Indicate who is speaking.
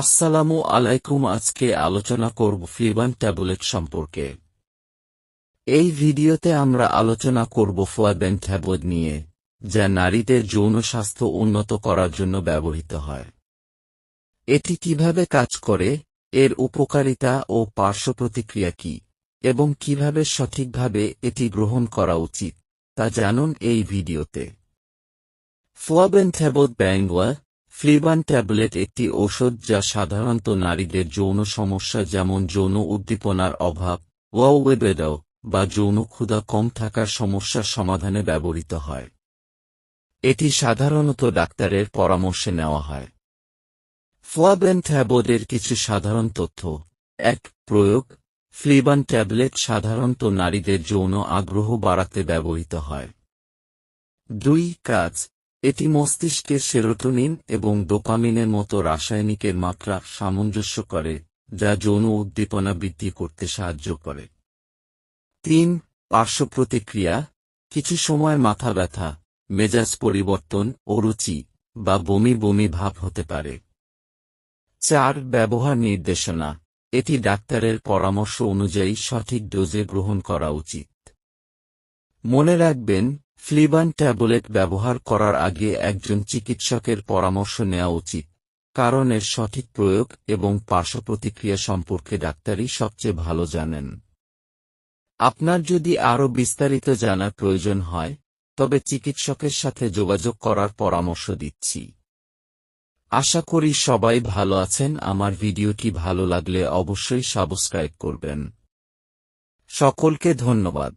Speaker 1: আসসালামু আলাইকুম, আজকে আলোচনা করব ফ্লিবান ট্যাবলেট সম্পর্কে। এই ভিডিওতে আমরা আলোচনা করব ফ্লাবেন ট্যাবলেট নিয়ে, যা নারীদের যৌন স্বাস্থ্য উন্নত করার জন্য ব্যবহৃত হয়। এটি কীভাবে কাজ করে, এর উপকারিতা ও পার্শ্ব প্রতিক্রিয়া কি, এবং কীভাবে সঠিকভাবে এটি গ্রহণ করা উচিত, তা জানুন এই ভিডিওতে। ফ্লাবেন ট্যাবলেট ব্যাংলা ফ্লিবান ট্যাবলেট একটি ঔষধ যা সাধারণত নারীদের যৌন সমস্যা যেমন যৌন উদ্দীপনার অভাব ওয়েবেডাও বা যৌন ক্ষুধা কম থাকার সমস্যার সমাধানে ব্যবহৃত হয়। এটি সাধারণত ডাক্তারের পরামর্শে নেওয়া হয়। ফ্লাবেন ট্যাবলেটের কিছু সাধারণ তথ্য। এক, প্রয়োগ। ফ্লিবান ট্যাবলেট সাধারণত নারীদের যৌন আগ্রহ বাড়াতে ব্যবহৃত হয়। দুই, কাজ। এটি মস্তিষ্কের সেরোটোনিন এবং ডোপামিনের মতো রাসায়নিকের মাত্রা সামঞ্জস্য করে, যা যৌন উদ্দীপনা বৃদ্ধি করতে সাহায্য করে। তিন পার্শ্ব প্রতিক্রিয়া কিছু সময় মাথা ব্যথা, মেজাজ পরিবর্তন ও রুচি বা বমি বমি ভাব হতে পারে। চার, ব্যবহার নির্দেশনা, এটি ডাক্তারের পরামর্শ অনুযায়ী সঠিক ডোজে গ্রহণ করা উচিত। মনে রাখবেন ফ্লিবান ট্যাবলেট ব্যবহার করার আগে একজন চিকিৎসকের পরামর্শ নেওয়া উচিত, কারণ এর সঠিক প্রয়োগ এবং পার্শ্ব প্রতিক্রিয়া সম্পর্কে ডাক্তারই সবচেয়ে ভালো জানেন। আপনার যদি আরও বিস্তারিত জানার প্রয়োজন হয়, তবে চিকিৎসকের সাথে যোগাযোগ করার পরামর্শ দিচ্ছি। আশা করি সবাই ভালো আছেন, আমার ভিডিওটি ভালো লাগলে অবশ্যই সাবস্ক্রাইব করবেন। সকলকে ধন্যবাদ।